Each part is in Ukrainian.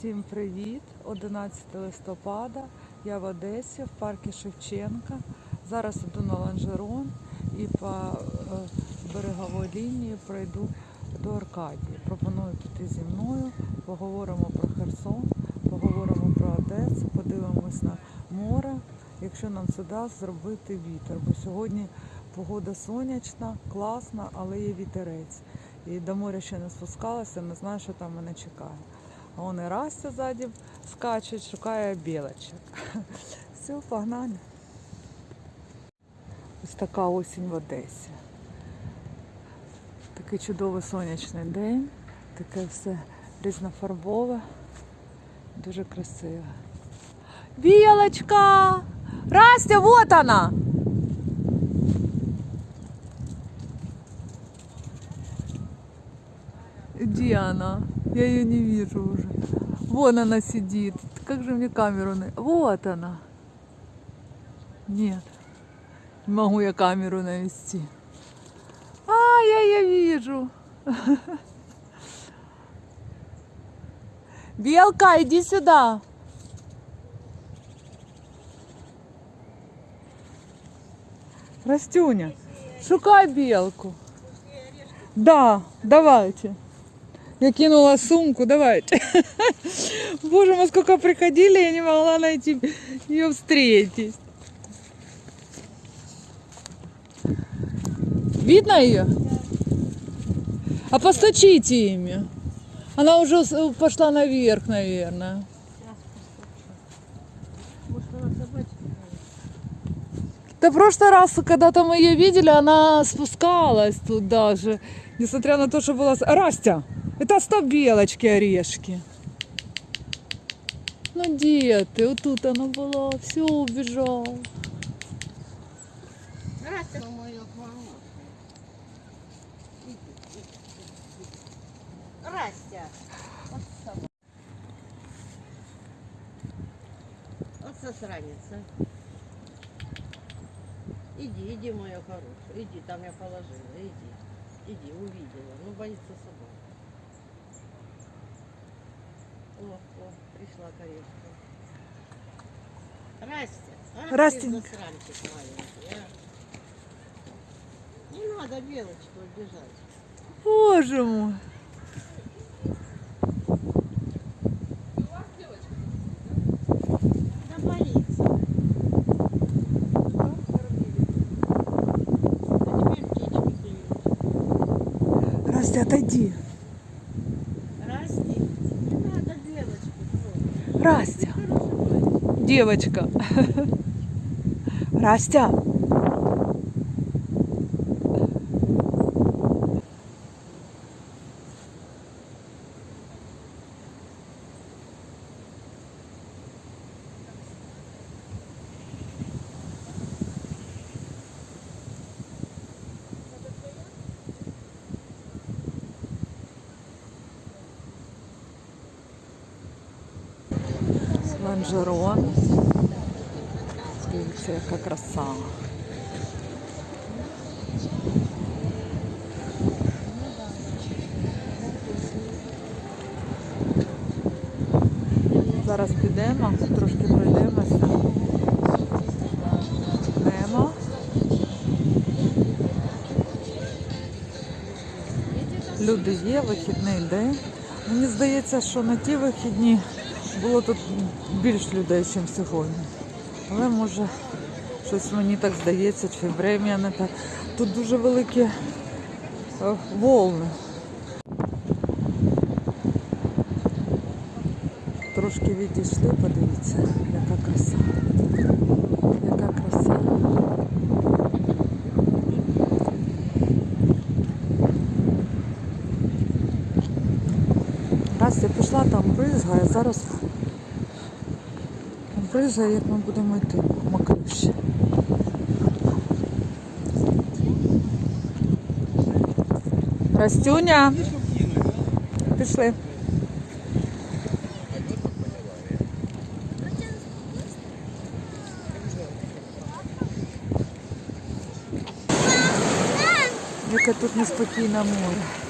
Всім привіт! 11 листопада. Я в Одесі, в парку Шевченка. Зараз іду на ланжерон і по е, береговій лінії пройду до Аркадії. Пропоную піти зі мною, поговоримо про Херсон, поговоримо про Одесу, подивимось на море, якщо нам це дасть зробити вітер. Бо сьогодні погода сонячна, класна, але є вітерець. І до моря ще не спускалася, не знаю, що там мене чекає. А он і Растя ззаді скаче, шукає білочок. Все, погнали. Ось така осінь в Одесі. Такий чудовий сонячний день, таке все різнофарбове, дуже красиве. Білочка! Растя, вот она! Где она? Я ее не вижу уже. Вон она сидит. Как же мне камеру... Вот она. Нет. Не могу я камеру навести. А, я ее вижу. Белка, иди сюда. Растюня, шукай белку. Да, давайте. Я кинула сумку, давайте. Боже, мы сколько приходили, я не могла найти ее встретить. Видно ее? А постучите ими. Она уже с- пошла наверх, наверное. Да в прошлый раз, когда-то мы ее видели, она спускалась тут даже. Несмотря на то, что была... Растя, это стоп белочки, орешки. Ну где ты? Вот тут она была, все убежала. Растя. Вот сосранница. Иди, иди, моя хорошая. Иди, там я положила. Иди. Иди, увидела. Ну, боится собака. О, о, пришла корешка. Растя. Ты Растенька. засранчик маленький, а. Не надо белочку обижать. Боже мой. Да боится. А теперь птички клюют. Растя, отойди. Расти. Не надо белочку. трогать. Растя, Хороший мальчик. Девочка. Растя. Ланжерон. Люди є, вихідний день. Мені здається, що на ті вихідні було тут більш людей, ніж сьогодні. Але може щось мені так здається, чи врем'я не так. Тут дуже великі е, волни. Трошки відійшли, подивіться, яка краса. Яка краса. Пішла, там бризгає, зараз бризгає, як ми будемо йти макрющі. Растюня. Пішли. Яке тут неспокійне море.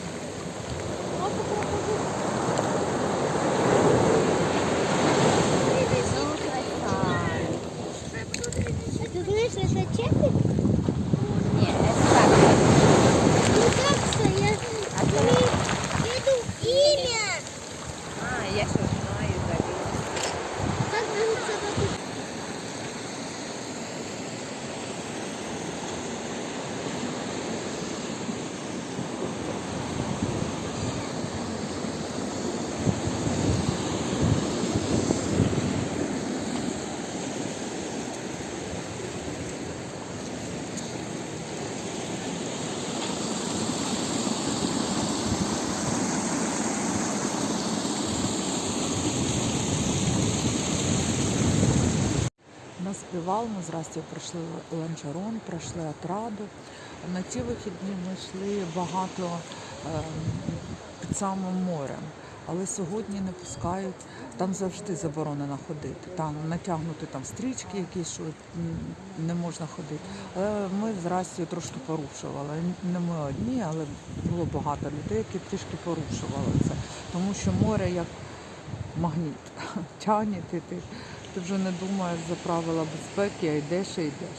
Привал. Ми з пройшли Ланжерон, пройшли Атраду. На ті вихідні ми йшли багато ем, під самим морем. Але сьогодні не пускають, там завжди заборонено ходити. Там натягнути там стрічки якісь, що не можна ходити. Але ми з Растю трошки порушували. Не ми одні, але було багато людей, які трішки порушували це. Тому що море як магніт тягне, ти, ти, вже не думаєш за правила безпеки, а йдеш і йдеш.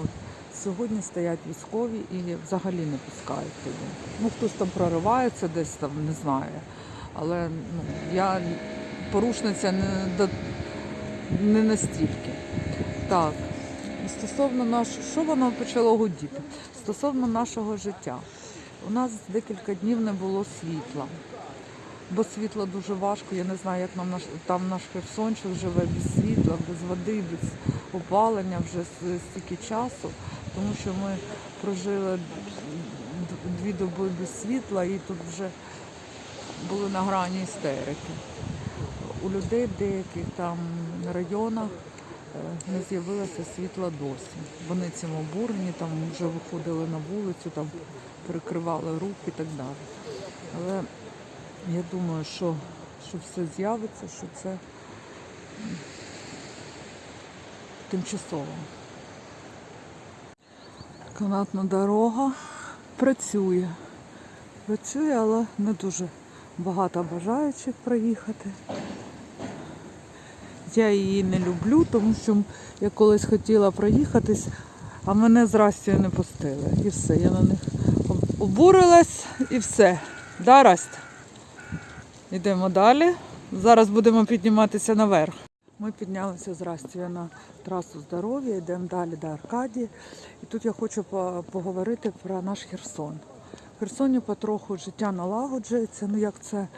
От. Сьогодні стоять військові і взагалі не пускають туди. Ну, хтось там проривається десь там, не знаю. Але ну, я порушниця не, до, не настільки. Так, стосовно нашого, що воно почало гудіти? Стосовно нашого життя. У нас декілька днів не було світла. Бо світло дуже важко. Я не знаю, як нам наш там наш Херсончик живе без світла, без води, без опалення вже стільки часу, тому що ми прожили дві доби без світла і тут вже були на грані істерики. У людей в деяких там районах е, не з'явилося світла досі. Вони цим обурені, там вже виходили на вулицю, там перекривали руки і так далі. Але я думаю, що, що все з'явиться, що це тимчасово. Канатна дорога працює. Працює, але не дуже багато бажаючих проїхати. Я її не люблю, тому що я колись хотіла проїхатись, а мене з Растю не пустили. І все, я на них обурилась і все. Да, Расть? Йдемо далі. Зараз будемо підніматися наверх. Ми піднялися з Растія на трасу здоров'я, йдемо далі до Аркадії. І тут я хочу поговорити про наш Херсон. В Херсоні потроху життя налагоджується, ну як це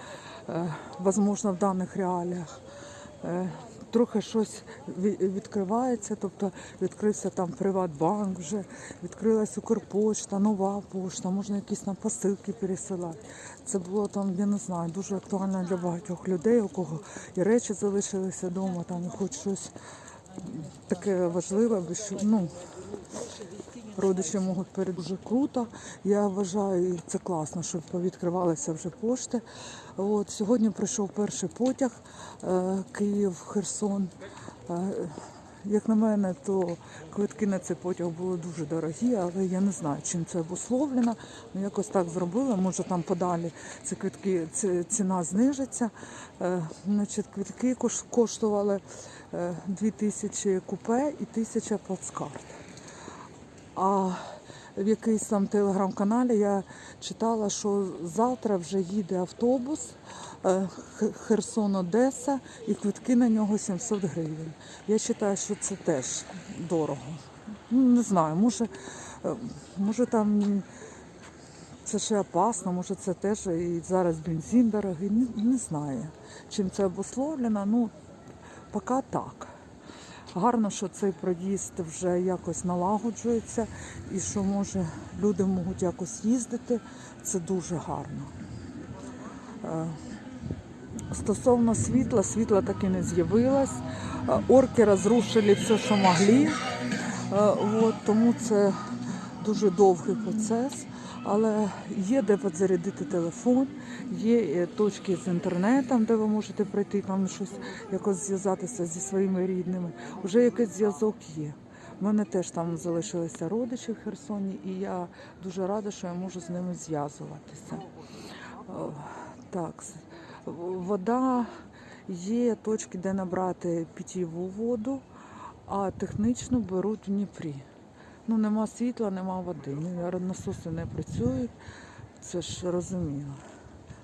е, возможно в даних реаліях. Е, трохи щось відкривається, тобто відкрився там Приватбанк, вже відкрилась Укрпочта, нова пошта, можна якісь там посилки пересилати. Це було там, я не знаю, дуже актуально для багатьох людей, у кого і речі залишилися вдома, там хоч щось таке важливе, що, ну, родичі можуть перед дуже круто. Я вважаю, це класно, що повідкривалися вже пошти. От сьогодні прийшов перший потяг е, Київ-Херсон. Е, як на мене, то квитки на цей потяг були дуже дорогі, але я не знаю, чим це обусловлено. Ну, якось так зробили. Може там подалі ці квитки, ці, ціна знижиться. Е, значить, квитки кош- коштували е, 2000 купе і 1000 плацкарт. А в якийсь там телеграм-каналі я читала, що завтра вже їде автобус е, Херсон-Одеса і квитки на нього 700 гривень. Я вважаю, що це теж дорого. Не знаю, може, е, може там це ще опасно, може це теж і зараз бензин дорогий. Не, не знаю, чим це обусловлено. Ну, поки так. Гарно, що цей проїзд вже якось налагоджується і що може люди можуть якось їздити. Це дуже гарно. Е, Стосовно світла, світла так і не з'явилось. Е, Орки розрушили все, що могли. Е, От, тому це дуже довгий процес. Але є де підзарядити телефон, є е, точки з інтернетом, де ви можете прийти там щось якось зв'язатися зі своїми рідними. Уже якийсь зв'язок є. У мене теж там залишилися родичі в Херсоні, і я дуже рада, що я можу з ними зв'язуватися. Е, Так, вода є точки, де набрати питьєву воду, а технічно беруть в Дніпрі. Ну, нема світла, нема води. Ну, Насоси не працюють, це ж розуміло.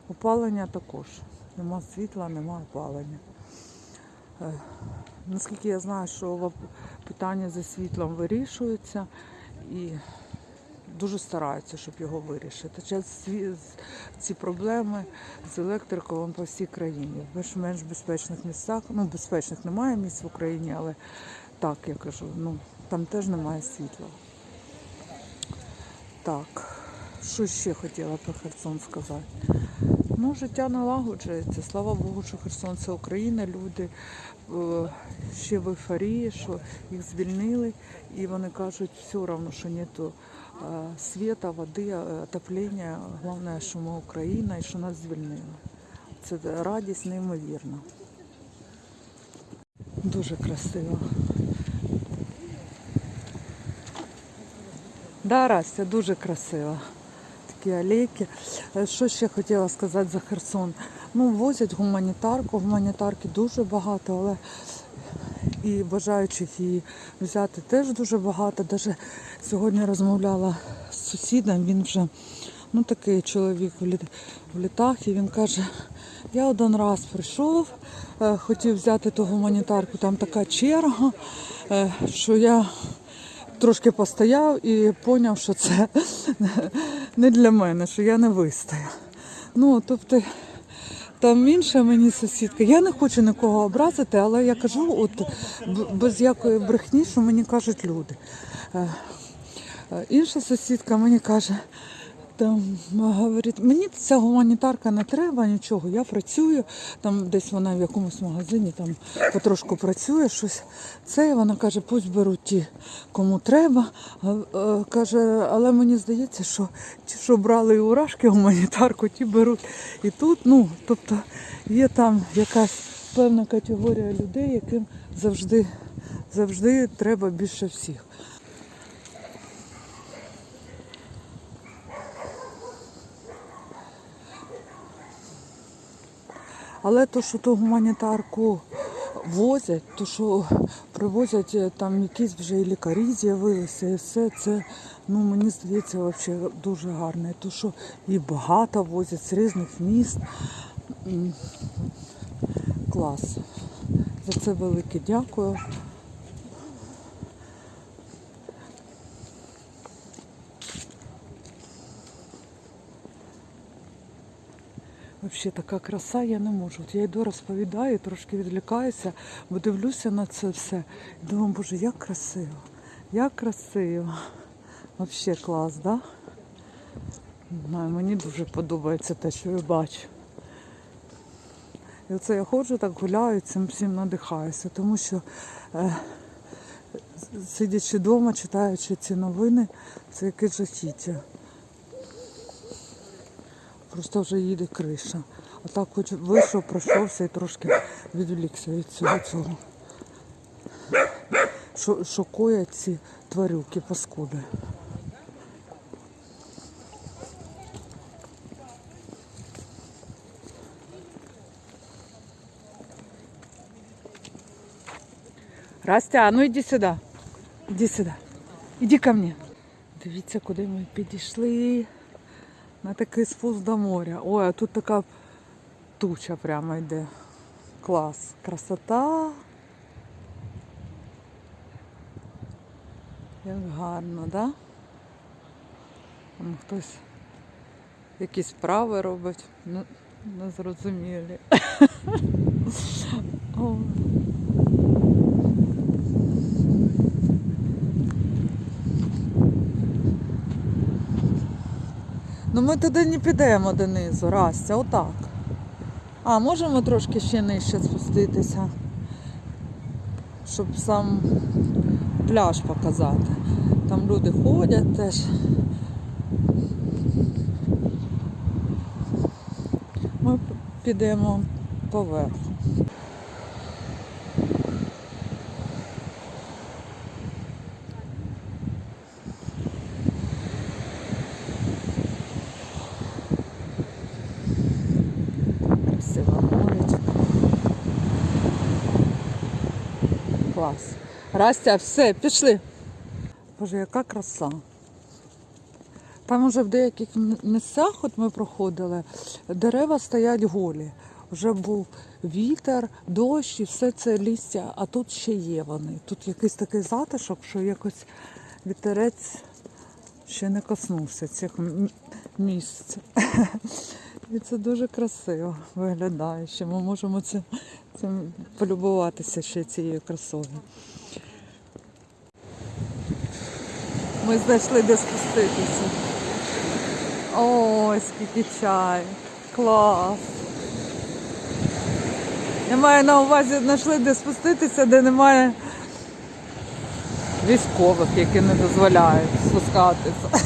Опалення також. Нема світла, нема опалення. Е, Наскільки я знаю, що питання зі світлом вирішується і дуже стараються, щоб його вирішити. Зараз ці проблеми з електрикою по всій країні. В більш-менш безпечних місцях, ну безпечних немає місць в Україні, але так я кажу, ну там теж немає світла. Так, що ще хотіла про Херсон сказати? Ну, життя налагоджується. Слава Богу, що Херсон це Україна. Люди е, ще в ейфорії, що їх звільнили, і вони кажуть, все одно, що нету е, світа, води, е, отоплення. Головне, що ми Україна і що нас звільнили. Це радість неймовірна. Дуже красиво. Да, Растя, дуже красиво. Такі алейки. Е, Що ще хотіла сказати за Херсон? Ну, возять гуманітарку, гуманітарки дуже багато, але і бажаючих її взяти теж дуже багато. Даже сьогодні розмовляла з сусідом, він вже ну такий чоловік в літах, і він каже, я один раз прийшов, е, хотів взяти ту гуманітарку, там така черга, е, що я трошки постояв і зрозумів, що це не для мене, що я не вистою. Ну, тобто, там інша мені сусідка. Я не хочу нікого образити, але я кажу, от без якої брехні, що мені кажуть люди. Е, е, Інша сусідка мені каже, там говорить, мені ця гуманітарка не треба нічого. Я працюю, там десь вона в якомусь магазині там потрошку працює щось. Це і вона каже, пусть беруть ті, кому треба. Каже, але мені здається, що ті, що брали у Рашки гуманітарку, ті беруть і тут. Ну, тобто є там якась певна категорія людей, яким завжди, завжди треба більше всіх. Але то, що ту гуманітарку возять, то що привозять е, там якісь вже і лікарі з'явилися, і все це, ну мені здається, взагалі дуже гарно. І То, що і багато возять з різних міст. Клас. За це велике дякую. Взагалі така краса, я не можу. От я йду розповідаю, трошки відлікаюся, бо дивлюся на це все. І думаю, боже, як красиво, як красиво. Взагалі клас, так? Да? Мені дуже подобається те, що я бачу. І оце я ходжу, так гуляю, цим всім надихаюся, тому що е, сидячи вдома, читаючи ці новини, це якесь жахіття. Просто вже їде криша. А так хоч вийшов, пройшовся і трошки відволікся від цього цього. Що ці тварюки паскуди. Растя, а ну іди сюди. Іди сюди. Іди ко мне. Дивіться, куди ми підійшли. На такий спуск до моря. Ой, а тут така туча прямо йде. Клас. Красота. Як гарно, да? Там хтось якісь справи робить. Ну, не Ну ми туди не підемо донизу, Растя, отак. А, можемо трошки ще нижче спуститися, щоб сам пляж показати. Там люди ходять теж. Ми підемо поверху. Красива моречка. Клас. Растя, все, пішли. Боже, яка краса. Там уже в деяких місцях, от ми проходили, дерева стоять голі. Вже був вітер, дощ і все це листя, а тут ще є вони. Тут якийсь такий затишок, що якось вітерець ще не коснувся цих місць. І це дуже красиво виглядає, що ми можемо цим, цим полюбуватися ще цією красою. Ми знайшли де спуститися. Ой, скільки чаю. Клас. Я маю на увазі знайшли де спуститися, де немає військових, які не дозволяють спускатися.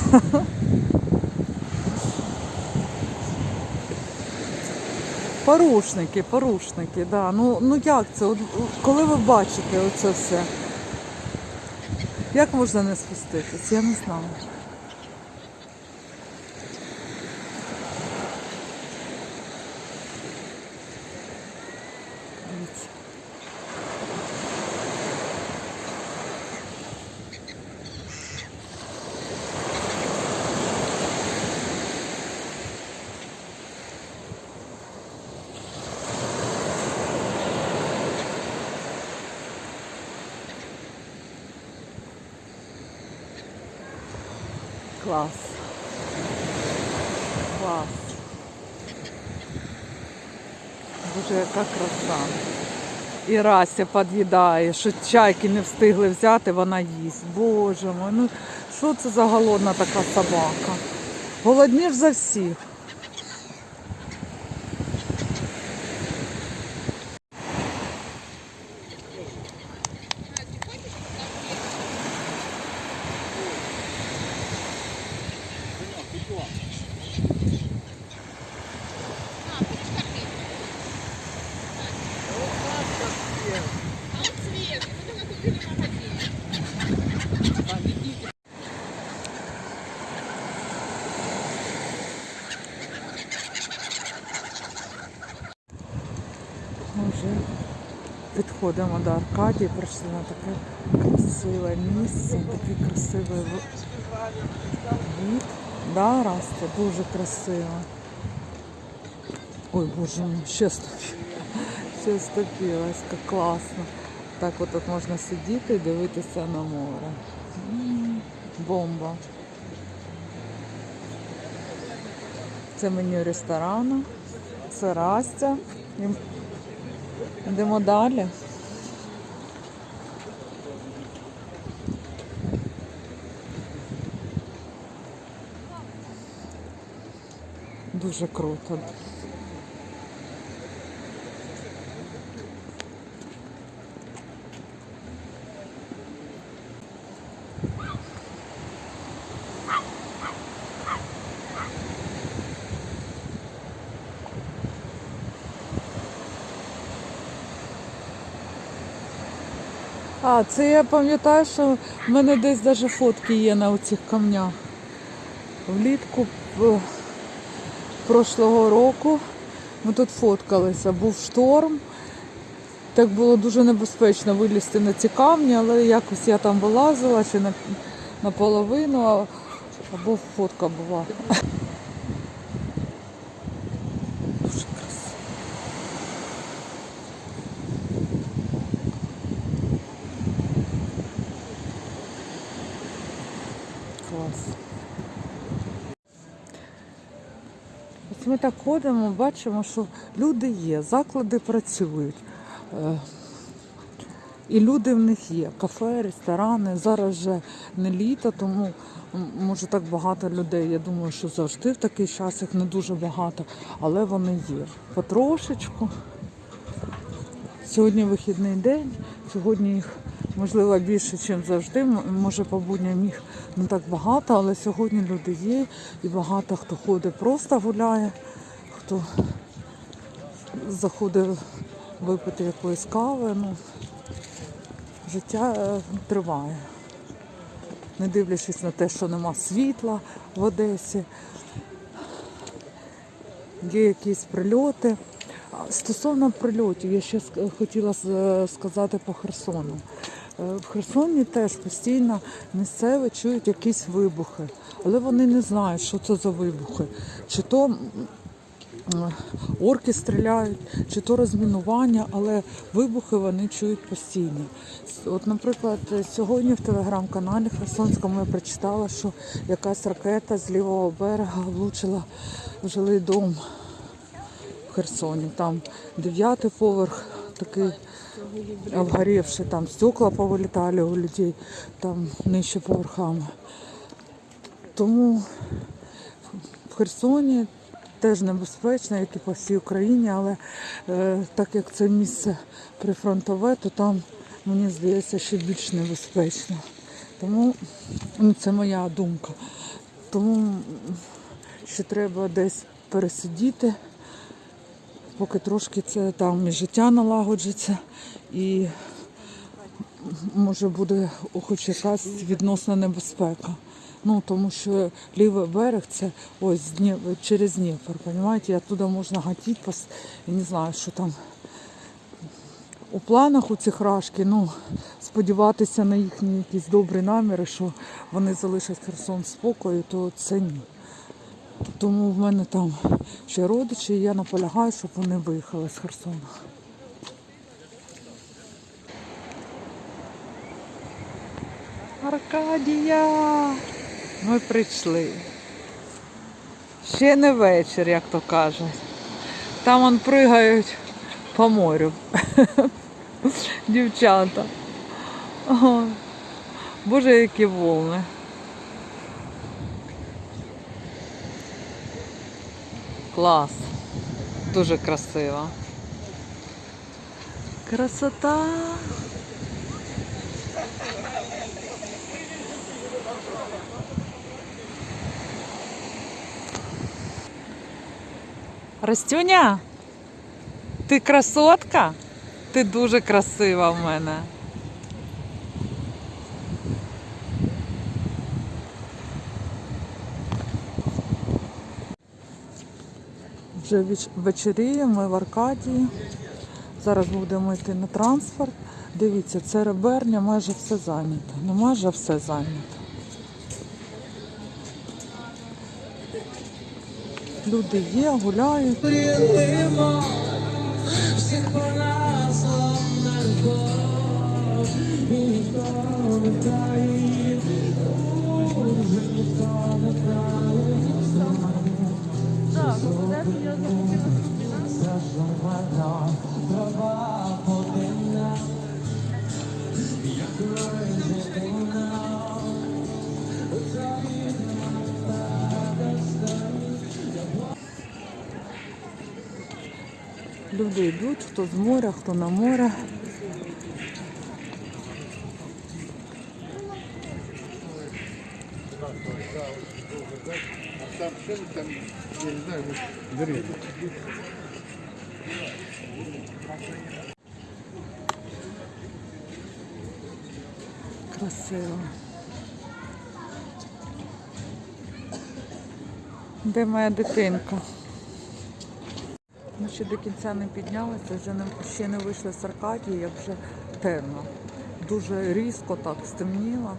Порушники, порушники, да. Ну, ну як це? Коли ви бачите оце все? Як можна не спуститись? Я не знаю. Клас. Клас. Боже, яка краса. І Рася під'їдає, що чайки не встигли взяти, вона їсть. Боже мой, ну що це за голодна така собака? Голодніш за всіх. Ми вже підходимо до Аркадії, прийшли на таке красиве місце, такий красивий вид. Да, Растя, дуже красиво. Ой, боже мій, ще ступила. Ще ступилась, як класно. Так от тут можна сидіти і дивитися на море. Бомба. Це меню ресторану. Це Растя. Йдемо далі. Дуже круто. А, це я пам'ятаю, що в мене десь навіть фотки є на оцих камнях. Влітку е, прошлого року ми тут фоткалися, був шторм. Так було дуже небезпечно вилізти на ці камні, але якось я там вилазила чи на, наполовину, або фотка була. Ми так ходимо, бачимо, що люди є, заклади працюють. Е, І люди в них є. Кафе, ресторани. Зараз вже не літо, тому може так багато людей. Я думаю, що завжди в такий час їх не дуже багато, але вони є. Потрошечку. Сьогодні вихідний день, сьогодні їх можливо більше, ніж завжди. Може по будням їх не так багато, але сьогодні люди є і багато хто ходить просто гуляє, хто заходить випити якоїсь кави. Ну, життя е, триває. Не дивлячись на те, що нема світла в Одесі, є якісь прильоти. Стосовно прильотів, я ще хотіла сказати по Херсону. Е, В Херсоні теж постійно місцеві чують якісь вибухи, але вони не знають, що це за вибухи. Чи то м, орки стріляють, чи то розмінування, але вибухи вони чують постійно. От, наприклад, сьогодні в телеграм-каналі Херсонському я прочитала, що якась ракета з лівого берега влучила в жилий дом в Херсоні. Там дев'ятий поверх такий обгорівший, там стекла повилітали у людей, там нижче поверхами. Тому в Херсоні теж небезпечно, як і по всій Україні, але е, так як це місце прифронтове, то там мені здається ще більш небезпечно. Тому ну, це моя думка. Тому ще треба десь пересидіти, поки трошки це там і життя налагоджиться і може буде хоч якась відносна небезпека. Ну, тому що лівий берег це ось через Дніпр, розумієте, і оттуда можна гатити, пос... я не знаю, що там у планах у цих рашки, ну, сподіватися на їхні якісь добрі наміри, що вони залишать Херсон спокою, то це ні. Тому в мене там ще родичі, і я наполягаю, щоб вони виїхали з Херсона. Аркадія! Ми прийшли. Ще не вечір, як то кажуть. Там он пригають по морю. Дівчата. Боже, які волни. Клас. Дуже красиво. Красота. Растюня, ти красотка? Ти дуже красива в мене. Вже веч- вечеріє, ми в Аркадії. Зараз будемо йти на транспорт. Дивіться, це реберня, майже все зайнято. Ну майже все зайнято. Люди є, гуляють. Люди йдуть, хто з моря, хто на море. Там ще там, я не знаю, бери. Красиво. Де моя дитинка? Ще до кінця не піднялися, вже не, ще не вийшли з Аркадії, як вже темно. Дуже різко так стемніло.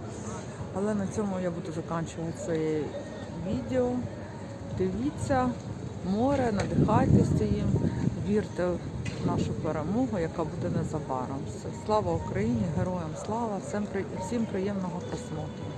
Але на цьому я буду закінчувати своє відео. Дивіться море, надихайтеся їм, вірте в нашу перемогу, яка буде незабаром. Слава Україні, героям слава, всім приємного просмотру.